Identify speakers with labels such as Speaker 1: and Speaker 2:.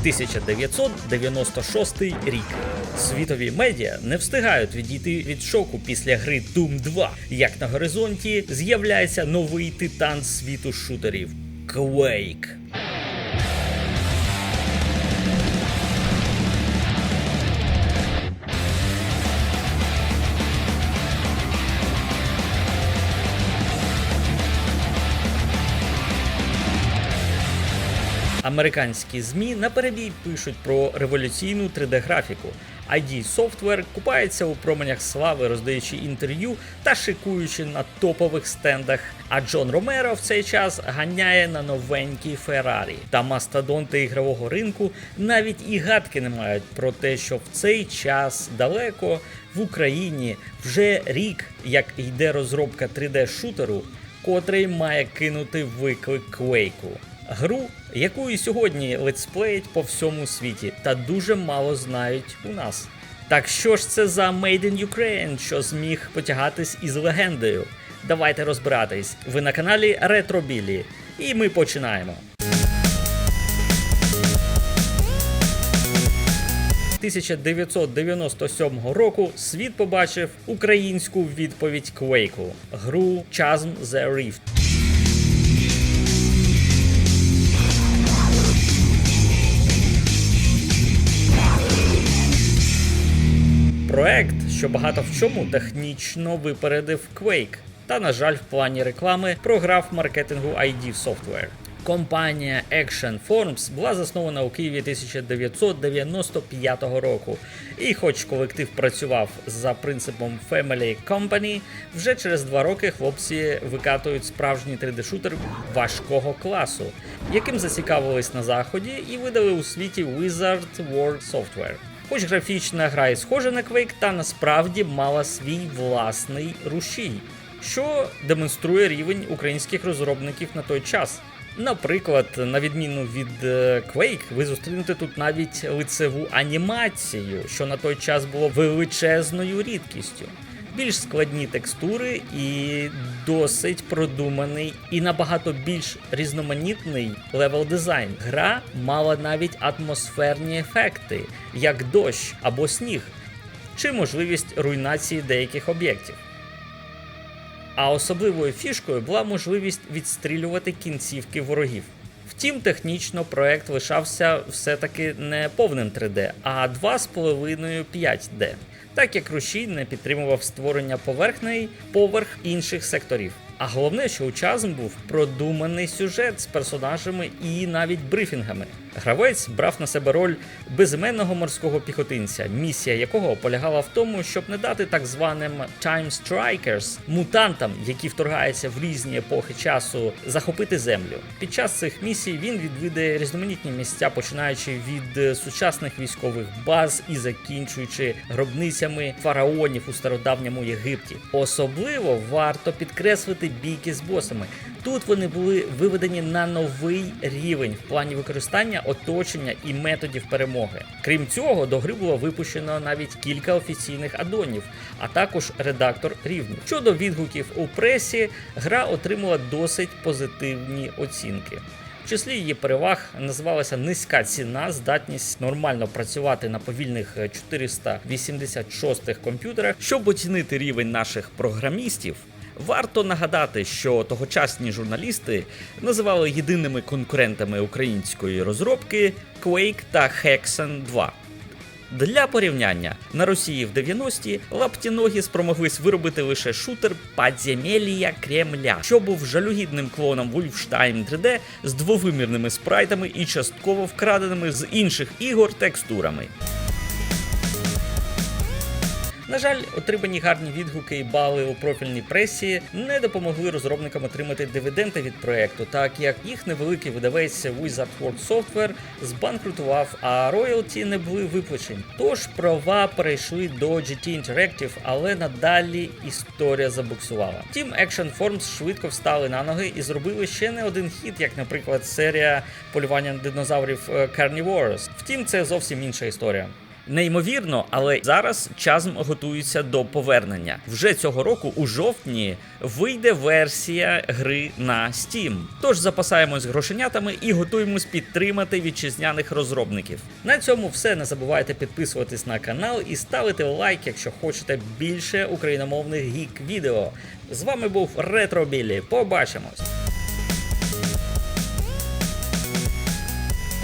Speaker 1: 1996 рік. Світові медіа не встигають відійти від шоку після гри Doom 2, як на горизонті з'являється новий титан світу шутерів Quake. Американські ЗМІ наперебій пишуть про революційну 3D-графіку. ID Software купається у променях слави, роздаючи інтерв'ю та шикуючи на топових стендах. А Джон Ромеро в цей час ганяє на новенькій Феррарі. Та мастодонти ігрового ринку навіть і гадки не мають про те, що в цей час далеко в Україні вже рік, як йде розробка 3D-шутеру, котрий має кинути виклик Квейку. Гру, яку і сьогодні летсплеять по всьому світі, та дуже мало знають у нас. Так що ж це за Made in Ukraine, що зміг потягатись із легендою? Давайте розбиратись. Ви на каналі Ретробілі, і ми починаємо. 1997 року світ побачив українську відповідь Quake, гру Chasm The Rift. Проект, що багато в чому технічно випередив Quake, та, на жаль, в плані реклами програв маркетингу ID Software. Компанія Action Forms була заснована у Києві 1995 року. І хоч колектив працював за принципом Family Company, вже через два роки хлопці викатують справжній 3D-шутер важкого класу, яким зацікавились на заході і видали у світі Wizard World Software. Хоч графічна гра і схожа на Quake, та насправді мала свій власний рушій, що демонструє рівень українських розробників на той час. Наприклад, на відміну від е, Quake, ви зустрінете тут навіть лицеву анімацію, що на той час було величезною рідкістю. Більш складні текстури і досить продуманий і набагато більш різноманітний левел дизайн. Гра мала навіть атмосферні ефекти, як дощ або сніг, чи можливість руйнації деяких об'єктів. А особливою фішкою була можливість відстрілювати кінцівки ворогів. Втім, технічно проект лишався все-таки не повним 3D, а 2,5 5D, так як рушій не підтримував створення поверхней поверх інших секторів. А головне, що у Chasm був продуманий сюжет з персонажами і навіть брифінгами. Гравець брав на себе роль безіменного морського піхотинця, місія якого полягала в тому, щоб не дати так званим Time Strikers, мутантам, які вторгаються в різні епохи часу, захопити землю. Під час цих місій він відвідає різноманітні місця, починаючи від сучасних військових баз і закінчуючи гробницями фараонів у стародавньому Єгипті. Особливо варто підкреслити бійки з босами. Тут вони були виведені на новий рівень в плані використання оточення і методів перемоги. Крім цього, до гри було випущено навіть кілька офіційних адонів, а також редактор рівнів. Щодо відгуків у пресі, гра отримала досить позитивні оцінки. В числі її переваг називалася низька ціна, здатність нормально працювати на повільних е, 486 комп'ютерах. Щоб оцінити рівень наших програмістів, варто нагадати, що тогочасні журналісти називали єдиними конкурентами української розробки Quake та Hexen 2. Для порівняння на Росії в 90-ті лаптіногі спромоглись виробити лише шутер Подземелія Кремля, що був жалюгідним клоном Wolfenstein 3D з двовимірними спрайтами і частково вкраденими з інших ігор текстурами. На жаль, отримані гарні відгуки і бали у профільній пресі не допомогли розробникам отримати дивіденди від проекту, так як їх невеликий видавець Wizard World Software збанкрутував, а роялті не були виплачені. Тож права перейшли до GT Interactive, але надалі історія забуксувала. Втім, Action Forms швидко встали на ноги і зробили ще не один хіт, як, наприклад, серія полювання динозаврів е, Carnivores. Втім, це зовсім інша історія. Неймовірно, але зараз Chasm готується до повернення. Вже цього року, у жовтні, вийде версія гри на Steam. Тож запасаємось грошенятами і готуємось підтримати вітчизняних розробників. На цьому все. Не забувайте підписуватись на канал і ставити лайк, якщо хочете більше україномовних гік відео. З вами був Ретро Біллі. Побачимось!